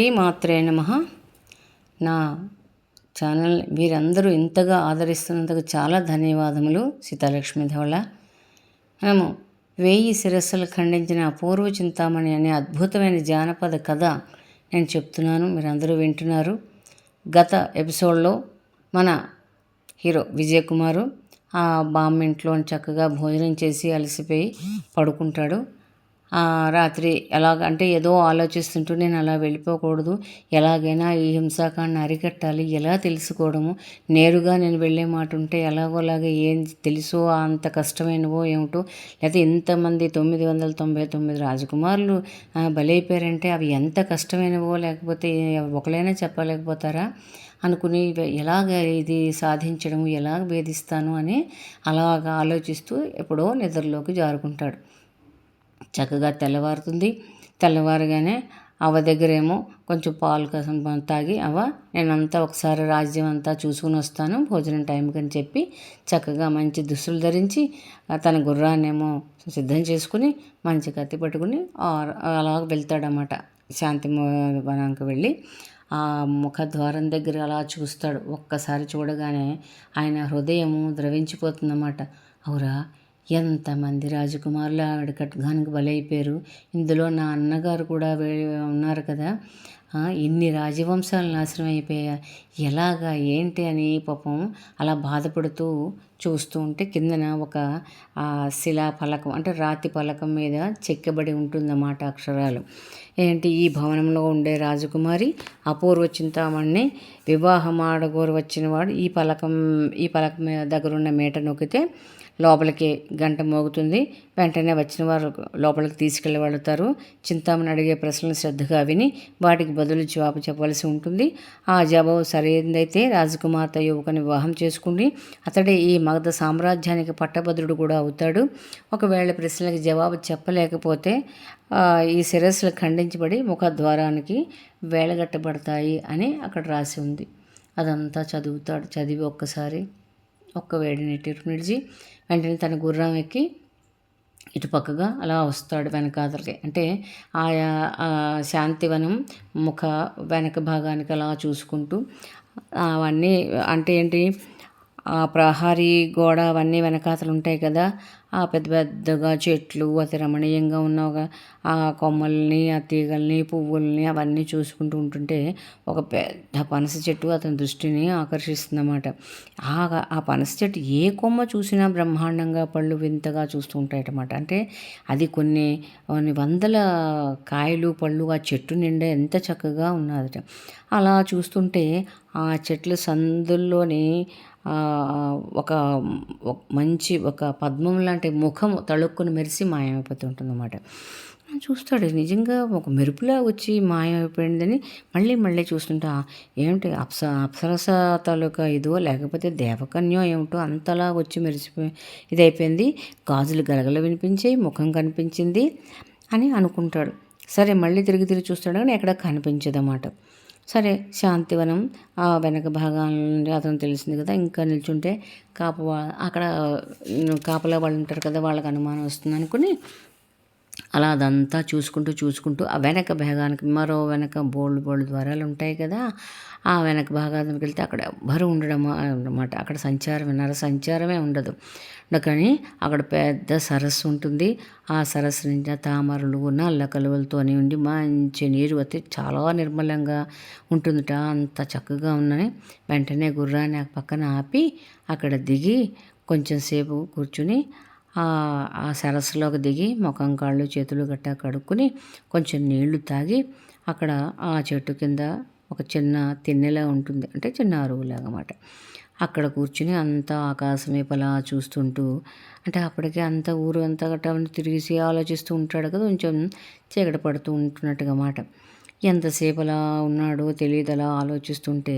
ఈ మాత్రే నమ. నా ఛానల్ మీరందరూ ఇంతగా ఆదరిస్తున్నందుకు చాలా ధన్యవాదములు సీతాలక్ష్మి ధవళ. మనము వేయి శిరస్సులు ఖండించిన అపూర్వ చింతామణి అనే అద్భుతమైన జానపద కథ నేను చెప్తున్నాను మీరందరూ వింటున్నారు. గత ఎపిసోడ్లో మన హీరో విజయ్ కుమారు ఆ బామ్మ ఇంట్లో చక్కగా భోజనం చేసి అలసిపోయి పడుకుంటాడు. రాత్రి ఎలాగ అంటే ఏదో ఆలోచిస్తుంటూ నేను అలా వెళ్ళిపోకూడదు. ఎలాగైనా ఈ హింసాకాండని అరికట్టాలి. ఎలా తెలుసుకోవడము? నేరుగా నేను వెళ్ళే మాట ఉంటే ఎలాగోలాగా ఏం తెలుసో అంత కష్టమైనవో ఏమిటో? లేకపోతే ఇంతమంది తొమ్మిది వందల తొంభై తొమ్మిది రాజకుమారులు బలైపోయారంటే అవి ఎంత కష్టమైనవో లేకపోతే ఒకలైనా చెప్పలేకపోతారా? అనుకుని ఎలాగ ఇది సాధించడం ఎలాగ భేదిస్తాను అని అలాగ ఆలోచిస్తూ ఎప్పుడో నిద్రలోకి జారుకుంటాడు. చక్కగా తెల్లవారుతుంది. తెల్లవారుగానే అవ దగ్గరేమో కొంచెం పాలు కోసం తాగి అవ నేనంతా ఒకసారి రాజ్యం అంతా చూసుకుని వస్తాను. భోజనం టైంకి అని చెప్పి చక్కగా మంచి దుస్తులు ధరించి తన గుర్రాన్నేమో సిద్ధం చేసుకుని మంచి కత్తి పట్టుకుని అలా వెళ్తాడనమాట శాంతి వనానికి వెళ్ళి ఆ ముఖద్వారం దగ్గర అలా చూస్తాడు. ఒక్కసారి చూడగానే ఆయన హృదయము ద్రవించిపోతుందన్నమాట. అవురా ఎంతమంది రాజకుమారులు ఆవిడ ఖడ్గానికి బలైపోయారు. ఇందులో నా అన్నగారు కూడా ఉన్నారు కదా. ఇన్ని రాజవంశాలు నాశనం అయిపోయా ఎలాగా? ఏంటి అని పాపం అలా బాధపడుతూ చూస్తూ ఉంటే కిందన ఒక శిలా ఫలకం అంటే రాతి ఫలకం మీద చెక్కబడి ఉంటుందన్నమాట అక్షరాలు. ఏంటి? ఈ భవనంలో ఉండే రాజకుమారి అపూర్వ చింతామణిని వివాహం ఆడగోరు వచ్చినవాడు ఈ ఫలకం ఈ ఫలకం దగ్గర ఉన్న మేట నొక్కితే లోపలికి గంట మోగుతుంది. వెంటనే వచ్చిన వారు లోపలికి తీసుకెళ్ళి చింతామణి అడిగే ప్రశ్నలు శ్రద్ధగా విని వాటికి బదులు జవాబు చెప్పవలసి ఉంటుంది. ఆ జవాబు సరైనదైతే రాజకుమార్తె యువకుని వివాహం చేసుకుని అతడే ఈ మగధ సామ్రాజ్యానికి పట్టభద్రుడు కూడా అవుతాడు. ఒకవేళ ప్రశ్నలకు జవాబు చెప్పలేకపోతే ఈ శిరస్సులు ఖండించబడి ముఖద్వారానికి వేళగట్టబడతాయి అని అక్కడ రాసి ఉంది. అదంతా చదువుతాడు చదివి ఒక్కసారి ఒక్క వేడి నీటి వెంటనే తన గుర్రం ఎక్కి ఇటుపక్కగా అలా వస్తాడు వెనకాదలకి అంటే ఆయా శాంతివనం ముఖ వెనక భాగానికి అలా చూసుకుంటూ అవన్నీ అంటే ఏంటి? ఆ ప్రహారీ గోడ అవన్నీ వెనకాతలు ఉంటాయి కదా ఆ పెద్ద పెద్దగా చెట్లు అతి రమణీయంగా ఉన్న ఒక ఆ కొమ్మల్ని ఆ తీగల్ని పువ్వుల్ని అవన్నీ చూసుకుంటూ ఉంటుంటే ఒక పెద్ద పనస చెట్టు అతని దృష్టిని ఆకర్షిస్తుందన్నమాట. ఆ పనస చెట్టు ఏ కొమ్మ చూసినా బ్రహ్మాండంగా పళ్ళు వింతగా చూస్తూ ఉంటాయటమాట. అంటే అది కొన్ని కొన్ని వందల కాయలు పళ్ళు ఆ చెట్టు నిండా ఎంత చక్కగా ఉన్నదట. అలా చూస్తుంటే ఆ చెట్ల సందుల్లోని ఒక మంచి ఒక పద్మం లాంటి ముఖం తళుక్కుని మెరిసి మాయమైపోతుంటుందన్నమాట చూస్తాడు. నిజంగా ఒక మెరుపులా వచ్చి మాయమైపోయిందని మళ్ళీ మళ్ళీ చూస్తుంటా. ఏమిటి? అప్స అప్సరస తాలూకా ఇదో లేకపోతే దేవకన్యో ఏమిటో అంతలా వచ్చి మెరిసిపోయి ఇదైపోయింది. గాజులు గలగల వినిపించాయి ముఖం కనిపించింది అని అనుకుంటాడు. సరే మళ్ళీ తిరిగి తిరిగి చూస్తాడు కానీ ఎక్కడ కనిపించదన్నమాట. సరే శాంతివనం. ఆ వెనక భాగాన్ని అతను తెలిసింది కదా ఇంకా నిల్చుంటే కాపు అక్కడ కాపలా వాళ్ళు ఉంటారు కదా వాళ్ళకి అనుమానం వస్తుంది అనుకుని అలా అదంతా చూసుకుంటూ చూసుకుంటూ ఆ వెనక భాగానికి మరో వెనక బోల్డ్ బోల్డ్ ద్వారాలు ఉంటాయి కదా ఆ వెనక భాగానికి వెళ్తే అక్కడ ఎవ్వరు ఉండడం అనమాట అక్కడ సంచారం నర సంచారమే ఉండదు. కానీ అక్కడ పెద్ద సరస్సు ఉంటుంది. ఆ సరస్సు నుంచి తామరలు నల్ల కలువలతోని ఉండి మంచి నీరు వచ్చి చాలా నిర్మలంగా ఉంటుందిట. అంత చక్కగా ఉన్నాయి వెంటనే గుర్రాన్ని పక్కన ఆపి అక్కడ దిగి కొంచెం సేపు కూర్చుని ఆ సరస్సులోకి దిగి ముఖం కాళ్ళు చేతులు గట్టా కడుక్కొని కొంచెం నీళ్ళు తాగి అక్కడ ఆ చెట్టు కింద ఒక చిన్న తిన్నెలా ఉంటుంది. అంటే చిన్న అరువులాగా అన్నమాట అక్కడ కూర్చుని అంతా ఆకాశం వైపలా చూస్తుంటూ అంటే అప్పటికే అంత ఊరు అంతా గట్టా తిరిగి ఆలోచిస్తూ ఉంటాడు కదా కొంచెం చీకటి పడుతూ ఉంటున్నట్టుగా మాట. ఎంతసేపలా ఉన్నాడో తెలియదలా ఆలోచిస్తుంటే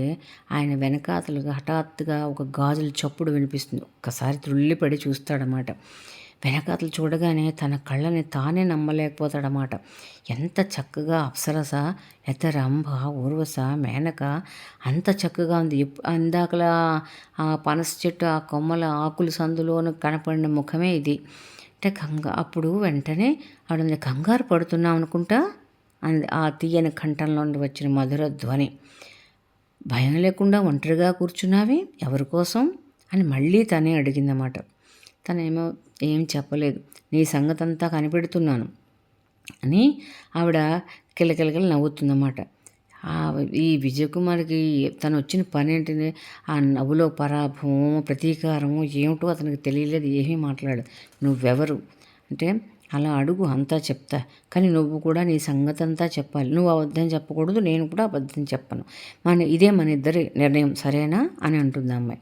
ఆయన వెనకాతలు హఠాత్తుగా ఒక గాజుల చప్పుడు వినిపిస్తుంది. ఒక్కసారి త్రుళ్ళిపడి చూస్తాడనమాట వెనకాతలు చూడగానే తన కళ్ళని తానే నమ్మలేకపోతాడనమాట ఎంత చక్కగా అప్సరస ఎంత రంభ ఊర్వశ మేనక అంత చక్కగా ఉంది. ఇందాకలా ఆ పనస చెట్టు ఆ కొమ్మల ఆకుల సందులోను కనపడిన ముఖమే ఇది. అంటే కంగా అప్పుడు వెంటనే ఆవిడ కంగారు పడుతున్నాం అనుకుంటా? ఆ తీయని కంఠంలో నుండి వచ్చిన మధుర ధ్వని. భయం లేకుండా ఒంటరిగా కూర్చున్నావి? ఎవరి కోసం? అని మళ్ళీ తనే అడిగిందన్నమాట. తనేమో ఏం చెప్పలేదు. నీ సంగతంతా కనిపెడుతున్నాను అని ఆవిడ కిలకిలకిల నవ్వుతుందన్నమాట. ఈ విజయకుమార్కి తను వచ్చిన పని ఏంటిది ఆ నవ్వులో పరాభవము ప్రతీకారము ఏమిటో అతనికి తెలియలేదు ఏమీ మాట్లాడు నువ్వెవరు? అంటే అలా అడుగు అంతా చెప్తా. కానీ నువ్వు కూడా నీ సంగతి అంతా చెప్పాలి. నువ్వు అబద్ధం చెప్పకూడదు నేను కూడా అబద్ధం చెప్పను. మన ఇదే మన ఇద్దరి నిర్ణయం సరేనా? అని అంటుంది అమ్మాయి.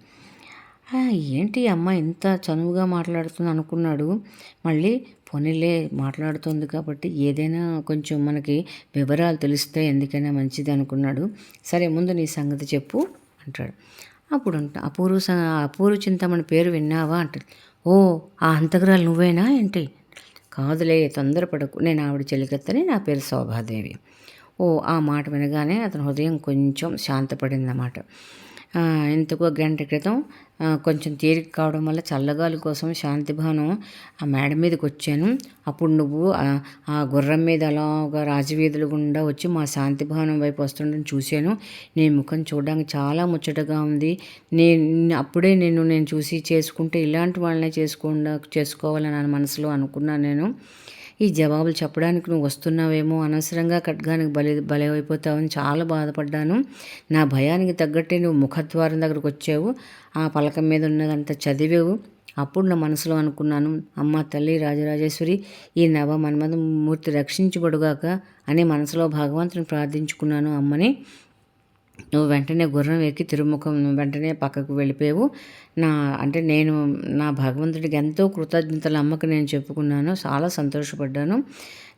ఏంటి అమ్మ ఇంత చనువుగా మాట్లాడుతుంది అనుకున్నాడు? మళ్ళీ పోనీలే మాట్లాడుతుంది కాబట్టి ఏదైనా కొంచెం మనకి వివరాలు తెలిస్తే ఎందుకైనా మంచిది అనుకున్నాడు. సరే ముందు నీ సంగతి చెప్పు అంటాడు. అప్పుడు అంట అపూర్వ అపూర్వ చింతమని పేరు విన్నావా? అంటాడు ఓ ఆ అంతకురాలు నువ్వేనా ఏంటి? కాదులే తొందరపడకు. నేను ఆవిడ చెలికత్తని నా పేరు శోభాదేవి. ఓ ఆ మాట వినగానే అతని హృదయం కొంచెం శాంతపడిందన్నమాట. ఇంతకు గంట క్రితం కొంచెం తీరిక కావడం వల్ల చల్లగాలి కోసం శాంతిభవనం ఆ మేడ మీదకి వచ్చాను. అప్పుడు నువ్వు ఆ గుర్రం మీద అలాగా రాజవీధుల గుండా వచ్చి మా శాంతిభవనం వైపు వస్తుండని చూశాను. నీ ముఖం చూడడానికి చాలా ముచ్చటగా ఉంది. నేను అప్పుడే నేను నేను చూసి చేసుకుంటే ఇలాంటి వాళ్ళనే చేసుకోకుండా చేసుకోవాలని నా మనసులో అనుకున్నాను నేను. ఈ జవాబులు చెప్పడానికి నువ్వు వస్తున్నావేమో అనవసరంగా ఖడ్గానికి బలి బలైపోతావని చాలా బాధపడ్డాను. నా భయానికి తగ్గట్టే నువ్వు ముఖద్వారం దగ్గరకు వచ్చావు. ఆ పలకం మీద ఉన్నదంతా చదివావు. అప్పుడు నా మనసులో అనుకున్నాను అమ్మ తల్లి రాజరాజేశ్వరి ఈ నవ మన్మథ మూర్తి రక్షించబడుగాక అని మనసులో భగవంతుని ప్రార్థించుకున్నాను అమ్మని. నువ్వు వెంటనే గుర్రం ఎక్కి తిరుముఖం వెంటనే పక్కకు వెళ్ళిపోయావు. నా అంటే నేను నా భగవంతుడికి ఎంతో కృతజ్ఞతలు అమ్మకు నేను చెప్పుకున్నాను. చాలా సంతోషపడ్డాను.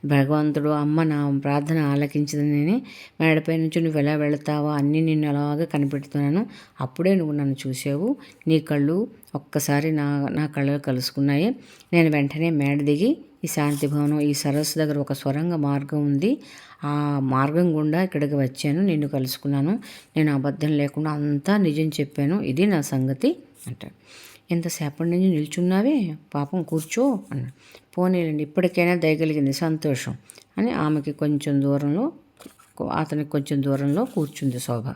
భగవంతుడు అమ్మ నా ప్రార్థన ఆలకించదని మేడపై నుంచి నువ్వు ఎలా వెళతావో అన్నీ నిన్ను అలాగే కనిపెడుతున్నాను. అప్పుడే నువ్వు నన్ను చూసావు. నీ కళ్ళు ఒక్కసారి నా నా కళ్ళు కలుసుకున్నాయి. నేను వెంటనే మేడ దిగి ఈ శాంతి భవనం ఈ సరస్సు దగ్గర ఒక స్వరంగ మార్గం ఉంది. ఆ మార్గం గుండా ఇక్కడికి వచ్చాను నిన్ను కలుసుకున్నాను నేను అబద్ధం లేకుండా అంతా నిజం చెప్పాను ఇది నా సంగతి అంటాడు. ఎంతసేపటి నుంచి నిల్చున్నావే? పాపం కూర్చో అన్నాడు. పోనీలండి ఇప్పటికైనా దయగలిగింది సంతోషం అని ఆమెకి కొంచెం దూరంలో అతనికి కొంచెం దూరంలో కూర్చుంది శోభ.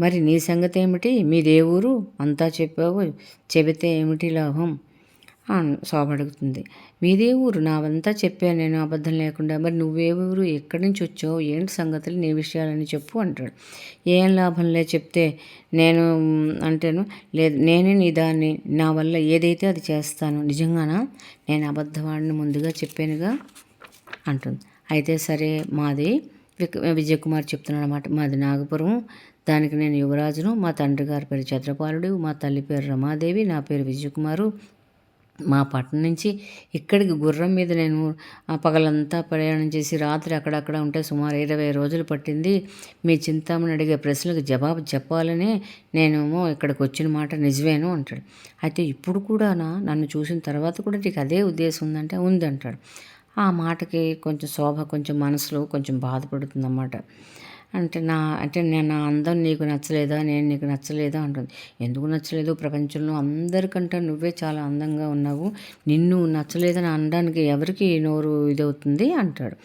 మరి నీ సంగతి ఏమిటి? మీదే ఊరు? అంతా చెప్పావు? చెబితే ఏమిటి లాభం? శోభ అడుగుతుంది. మీదే ఊరు. నావంతా చెప్పాను నేను అబద్ధం లేకుండా. మరి నువ్వే ఊరు ఎక్కడి నుంచి వచ్చావు? ఏంటి సంగతులు? నీ విషయాలని చెప్పు అంటాడు. ఏం లాభంలే చెప్తే నేను అంటేను లేదు నేనే నీ దాన్ని నా వల్ల ఏదైతే అది చేస్తాను నిజంగానా? నేను అబద్ధవాడిని ముందుగా చెప్పానుగా? అంటుంది. అయితే సరే మాది విజయకుమార్ చెప్తున్నాడు అనమాట మాది నాగపురం. దానికి నేను యువరాజును మా తండ్రి గారి పేరు చంద్రపాలుడు మా తల్లి పేరు రమాదేవి నా పేరు విజయకుమారు. మా పట్టణం నుంచి ఇక్కడికి గుర్రం మీద నేను ఆ పగలంతా ప్రయాణం చేసి రాత్రి అక్కడక్కడ ఉంటే సుమారు ఇరవై రోజులు పట్టింది. మీ చింతామని అడిగే ప్రశ్నలకు జవాబు చెప్పాలనే నేనేమో ఇక్కడికి వచ్చిన మాట నిజమేను అంటాడు. అయితే ఇప్పుడు కూడా నన్ను చూసిన తర్వాత కూడా నీకు అదే ఉద్దేశం ఉందంటే ఉంది అంటాడు ఆ మాటకి కొంచెం శోభ కొంచెం మనసులో కొంచెం బాధపడుతుందన్నమాట. అంటే నా అంటే నేను నా అందం నీకు నచ్చలేదా? నేను నీకు నచ్చలేదా? అంటుంది. ఎందుకు నచ్చలేదు? ప్రపంచంలో అందరికంటే నువ్వే చాలా అందంగా ఉన్నావు. నిన్ను నచ్చలేదని అనడానికి ఎవరికి నోరు ఇదవుతుంది? అంటాడు.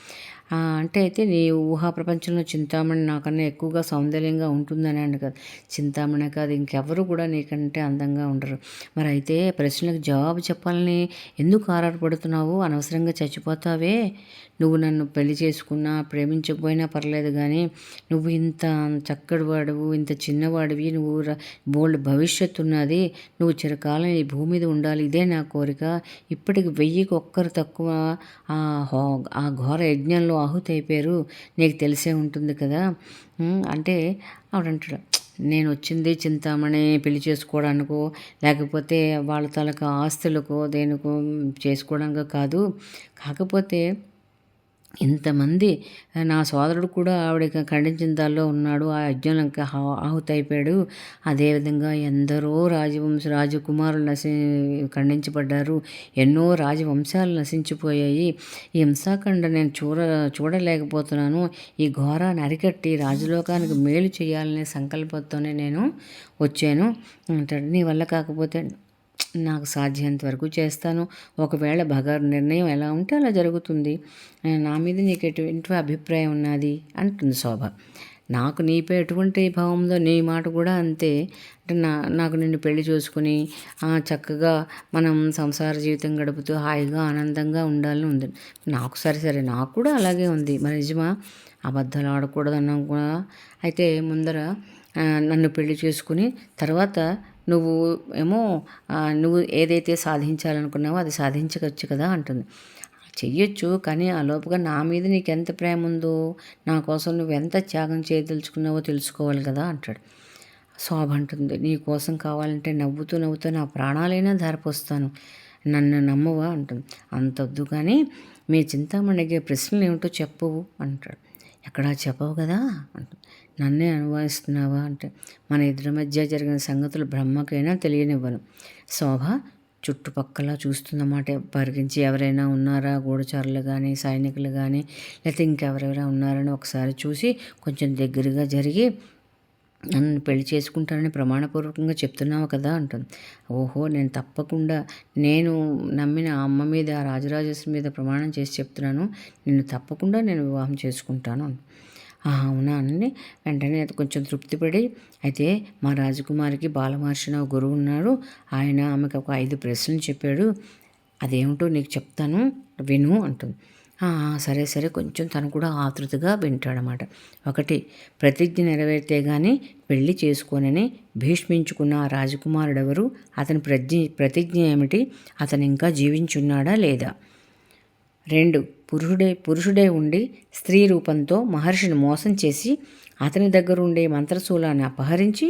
అంటే అయితే నీ ఊహా ప్రపంచంలో చింతామణి నాకన్నా ఎక్కువగా సౌందర్యంగా ఉంటుందని అండి కదా. చింతామణి కాదు ఇంకెవరు కూడా నీకంటే అందంగా ఉండరు. మరి అయితే ప్రశ్నలకు జవాబు చెప్పాలని ఎందుకు ఆరాటపడుతున్నావు? అనవసరంగా చచ్చిపోతావే. నువ్వు నన్ను పెళ్ళి చేసుకున్నా ప్రేమించకపోయినా పర్లేదు కానీ నువ్వు ఇంత చక్కటి వాడువు ఇంత చిన్నవాడివి నువ్వు బోల్డ్ భవిష్యత్తు ఉన్నది నువ్వు చిరకాలం ఈ భూమి మీద ఉండాలి ఇదే నా కోరిక. ఇప్పటికి వెయ్యికి ఒక్కరు తక్కువ ఆ ఘోర యజ్ఞంలో ఆహుతి అయిపోయారు నీకు తెలిసే ఉంటుంది కదా? అంటే ఆవిడంటాడు నేను వచ్చింది చింతామణి పెళ్ళి చేసుకోవడానికో లేకపోతే వాళ్ళ తలకు ఆస్తులకో దేనికో చేసుకోవడానికో కాదు. కాకపోతే ఇంతమంది నా సోదరుడు కూడా ఆవిడ ఖండించిన దానిలో ఉన్నాడు. ఆ యజ్ఞంకి ఆహుతైపోయాడు. అదేవిధంగా ఎందరో రాజవంశ రాజకుమారులు నశి ఖండించబడ్డారు. ఎన్నో రాజవంశాలు నశించిపోయాయి. ఈ హింసాఖండ నేను చూడ చూడలేకపోతున్నాను. ఈ ఘోరాన్ని అరికట్టి రాజలోకానికి మేలు చేయాలనే సంకల్పంతోనే నేను వచ్చాను. అంటాడు నీ వల్ల కాకపోతే నాకు సాధ్యంత వరకు చేస్తాను. ఒకవేళ బగారు నిర్ణయం ఎలా ఉంటే అలా జరుగుతుంది. నా మీద నీకు ఎటువంటి అభిప్రాయం ఉన్నది? అంటుంది శోభ. నాకు నీపై ఎటువంటి భావంలో నీ మాట కూడా అంతే. అంటే నా నాకు నిన్ను పెళ్ళి చూసుకుని చక్కగా మనం సంసార జీవితం గడుపుతూ హాయిగా ఆనందంగా ఉండాలని ఉంది. నాకు సరే సరే నాకు కూడా అలాగే ఉంది. మరి నిజమా? అబద్ధాలు ఆడకూడదు అన్నాం కూడా. అయితే ముందర నన్ను పెళ్ళి చేసుకుని తర్వాత నువ్వు ఏమో నువ్వు ఏదైతే సాధించాలనుకున్నావో అది సాధించవచ్చు కదా అంటుంది. చెయ్యొచ్చు కానీ ఆ లోపుగా నా మీద నీకు ఎంత ప్రేమ ఉందో నా కోసం నువ్వు ఎంత త్యాగం చేయదలుచుకున్నావో తెలుసుకోవాలి కదా అంటాడు. శోభ అంటుంది నీ కోసం కావాలంటే నవ్వుతూ నవ్వుతూ నా ప్రాణాలైనా ధారపోస్తాను. నన్ను నమ్మవా అంటుంది. అంత వద్దు కానీ మీ చింతామణిగే ప్రశ్నలు ఏమిటో చెప్పవు అంటాడు. ఎక్కడా చెప్పవు కదా? నన్నే అనుభవిస్తున్నావా? అంటే మన ఇద్దరి మధ్య జరిగిన సంగతులు బ్రహ్మకైనా తెలియనివ్వను. శోభ చుట్టుపక్కల చూస్తున్నమాట పరిగించి ఎవరైనా ఉన్నారా? గూఢచారులు కానీ సైనికులు కానీ లేకపోతే ఇంకెవరెవరైనా ఉన్నారని ఒకసారి చూసి కొంచెం దగ్గరగా జరిగి నన్ను పెళ్ళి చేసుకుంటానని ప్రమాణపూర్వకంగా చెప్తున్నావు కదా అంటుంది. ఓహో నేను తప్పకుండా నేను నమ్మిన ఆ అమ్మ మీద ఆ రాజరాజేశ్వరి మీద ప్రమాణం చేసి చెప్తున్నాను. నేను తప్పకుండా నేను వివాహం చేసుకుంటాను అవునా అని వెంటనే కొంచెం తృప్తిపడి అయితే మా రాజకుమారికి బాలమహర్షి ఒక గురువు ఉన్నారు ఆయన ఆమెకు ఒక ఐదు ప్రశ్నలు చెప్పాడు. అదేమిటో నీకు చెప్తాను. విను అంటుంది. సరే సరే కొంచెం తను కూడా ఆతృతగా వింటాడనమాట. ఒకటి ప్రతిజ్ఞ నెరవేరితే గాని పెళ్ళి చేసుకోనని భీష్మించుకున్న ఆ రాజకుమారుడెవరు? అతని ప్రజ్ఞ ప్రతిజ్ఞ ఏమిటి? అతను ఇంకా జీవించున్నాడా లేదా? రెండు పురుషుడే పురుషుడే ఉండి స్త్రీ రూపంతో మహర్షిని మోసం చేసి అతని దగ్గర ఉండే మంత్రశూలాన్ని అపహరించి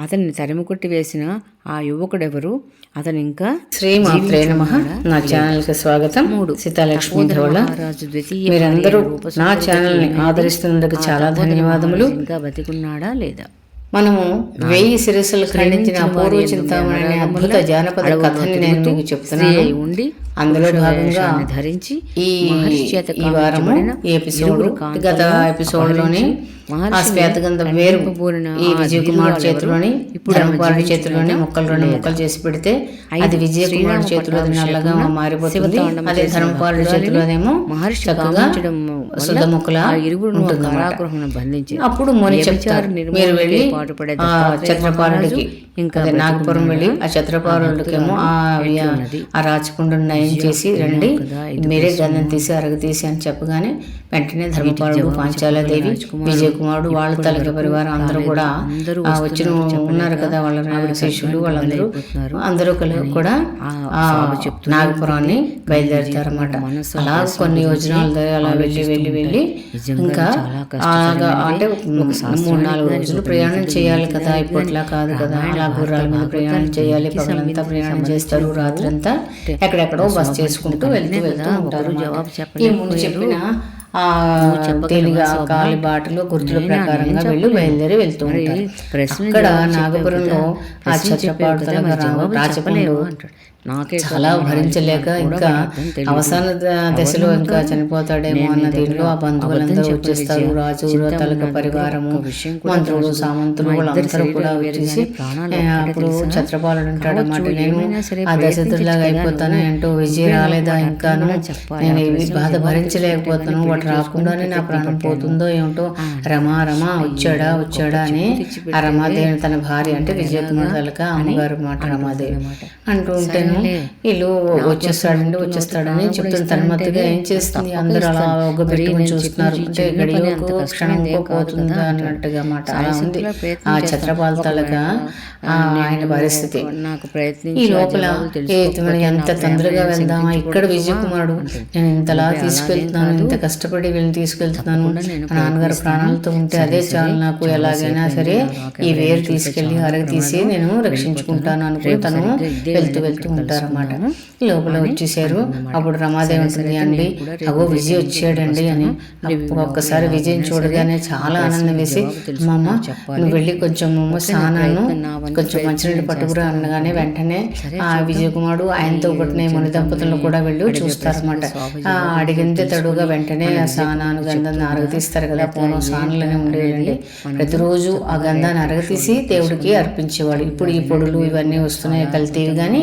అతన్ని తరిమికొట్టి వేసిన ఆ యువకుడెవరు? అతను ఇంకా నమ. నా ఛానల్కి స్వాగతం. మూడు. సీతాలక్ష్మి మీరందరూ నా ఛానల్ని ఆదరిస్తున్నందుకు చాలా ధన్యవాదములు. ఇంకా బతికున్నాడా లేదా? మనము వెయ్యి శిరస్సులు ఖండించిన అపూర్వ చింతామణి అనే అద్భుత జానపద కథని నేను మీకు చెప్తున్నాను. ఉండి అందులో భాగంగా ధరించి ఈ ఈ వారము ఈ ఎపిసోడ్ గత ఎపిసోడ్లోని ఆ శ్వేతగంధం వేరు ఈ విజయ్ కుమార్ చేతిలోని ఇప్పుడు ధర్మపాలుడి చేతిలోని ముక్కలు రెండు ముక్కలు చేసి పెడితే అది విజయ్ కుమార్ చేతిలో నల్లగా మారిపోతుంది. అదే ధర్మపాలుడి చేతిలోనేమో మహర్షి చక్కగా శుద్ధ ముక్కల ఇరువురు బంధించి అప్పుడు ముని చెప్తారు. మీరు వెళ్ళి ఛత్రపాలుడికి ఇంకా నాగపురం వెళ్ళి ఆ ఛత్రపాలుడికేమో ఆ ఆ రాచకుండు నయం చేసి రండి మీరే గంధం తీసి అరగ తీసి అని చెప్పగానే వెంటనే ధర్మపాలుడు పాంచాలదేవి విజయ కుమారుడు వాళ్ళ తలక పరివారం అందరూ కూడా ఆ వచ్చిన ఉన్నారు కదా వాళ్ళ శిష్యులు వాళ్ళందరూ. అందరూ కలిసి కూడా ఆ నాగపురాన్ని బయలుదేరుతారన్నమాట. అలా కొన్ని యోజనాలు అలా వెళ్ళి వెళ్ళి వెళ్ళి ఇంకా అంటే మూడు నాలుగు రోజులు ప్రయాణం చేయాలి కదా ఇప్పట్లా కాదు కదా. అలా గుర్రాల మీద ప్రయాణం చేయాలి పగలంతా ప్రయాణం చేస్తారు రాత్రంతా ఎక్కడెక్కడో బస్ చేసుకుంటూ వెళ్తూ వెళ్తూ ఉంటారు జవాబు ఈ ముందు చెప్పిన ఆ తేలిగా కాలి బాటలో గుర్తుల ప్రకారంగా వెళ్ళి బయలుదేరి వెళ్తూ ఉంటారు. అక్కడ నాగపురంలో ఆ రాచకుండు నాకే చాలా భరించలేక ఇంకా అవసాన దశలో ఇంకా చనిపోతాడేమో అన్న దీనిలో ఆ బంధువులందరూ వచ్చేస్తారు. రాజు తలక పరివారము మంత్రులు సామంతులు వాళ్ళందరూ కూడా వచ్చేసి అప్పుడు ఛత్రపాలుడు అంటాడు అన్నమాట నేను ఆ దశతులాగా అయిపోతాను. ఏంటో విజయ రాలేదా ఇంకాను నేను ఈ బాధ భరించలేకపోతాను. వాటి రాకుండానే నా ప్రాణం పోతుందో ఏమిటో? రమా రమా వచ్చాడా వచ్చాడా అని ఆ రమాదేవి తన భార్య అంటే విజయకుమార్ తలక అమ్మగారు మాట రమాదేవి. అంటూ ఉంటేను వీళ్ళు వచ్చేస్తాడండి వచ్చేస్తాడని చెప్తుంది తన్మత్తుగా ఏం చేస్తుంది? అందరూ అలా ఒక పెట్టుకుని చూస్తున్నారు. అంటే గడియకు క్షణంకో పోతుందా అన్నట్టుగా మాట. అలా ఉంది. ఆ ఛత్రపాల ఆయన పరిస్థితి. ఈ లోపల ఎంత తొందరగా వెళ్దామా ఇక్కడ విజయకుమారుడు? నేను ఇంతలా తీసుకెళ్తున్నాను ఇంత కష్టపడి వీళ్ళని తీసుకెళ్తున్నాను నాన్నగారు ప్రాణాలతో ఉంటే అదే చాలు నాకు ఎలాగైనా సరే ఈ వేరు తీసుకెళ్ళి అరగ తీసి నేను రక్షించుకుంటాను అనుకుని తను వెళ్తూ వెళ్తూ ఉంటారన్నమాట లోపల వచ్చేసారు. అప్పుడు రమాదేవి ఉంటుంది అండి అగో విజయ్ వచ్చాడండి అని ఒక్కసారి విజయ్ చూడగానే చాలా ఆనందం వేసి అమ్మమ్మ నువ్వు వెళ్ళి కొంచెం స్నానాను కొంచెం మంచినీళ్ళు పట్టుకురా అనగానే వెంటనే ఆ విజయ్ కుమారుడు ఆయనతో పుట్టిన ముని దంపతులను కూడా వెళ్ళి చూస్తారన్నమాట. ఆ అడిగిందే తడుగా వెంటనే ఆ స్నానాను గంధాన్ని అరగతీస్తారు కదా పూర్వం స్నానాలనే ఉండేదండి ప్రతిరోజు ఆ గంధాన్ని అరగతీసి దేవుడికి అర్పించేవాడు. ఇప్పుడు ఈ పొడులు ఇవన్నీ వస్తున్నాయి కల్తీవి కానీ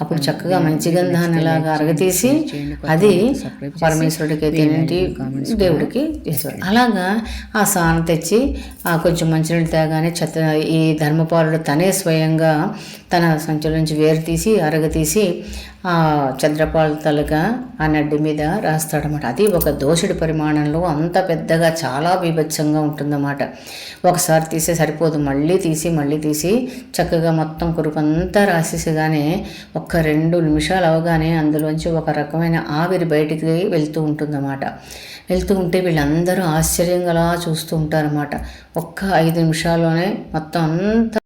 అప్పుడు చక్కగా మంచి గంధాన్ని అలాగా అరగతీసి అది పరమేశ్వరుడికి అయితేనేంటి దేవుడికి చేసేవాడు అలాగా ఆ స్నానం తెచ్చి ఆ కొంచెం మంచినీళ్ళు తాగానే చెత్త ఈ ధర్మపాలుడు తనే స్వయంగా తన సంచుల నుంచి వేరు తీసి అరగతీసి ఆ చంద్రపాల తలక ఆ నడ్డి మీద రాస్తాడనమాట అది ఒక దోషుడి పరిమాణంలో అంత పెద్దగా చాలా బీభత్సంగా ఉంటుందన్నమాట. ఒకసారి తీసే సరిపోదు. మళ్ళీ తీసి మళ్ళీ తీసి చక్కగా మొత్తం కురుపంతా రాసేసగానే ఒక్క రెండు నిమిషాలు అవగానే అందులోంచి ఒక రకమైన ఆవిరి బయటికి వెళ్తూ ఉంటుందన్నమాట. వెళ్తూ ఉంటే వీళ్ళందరూ ఆశ్చర్యంగా అలా చూస్తూ ఉంటారన్నమాట. ఒక్క ఐదు నిమిషాల్లోనే మొత్తం అంతా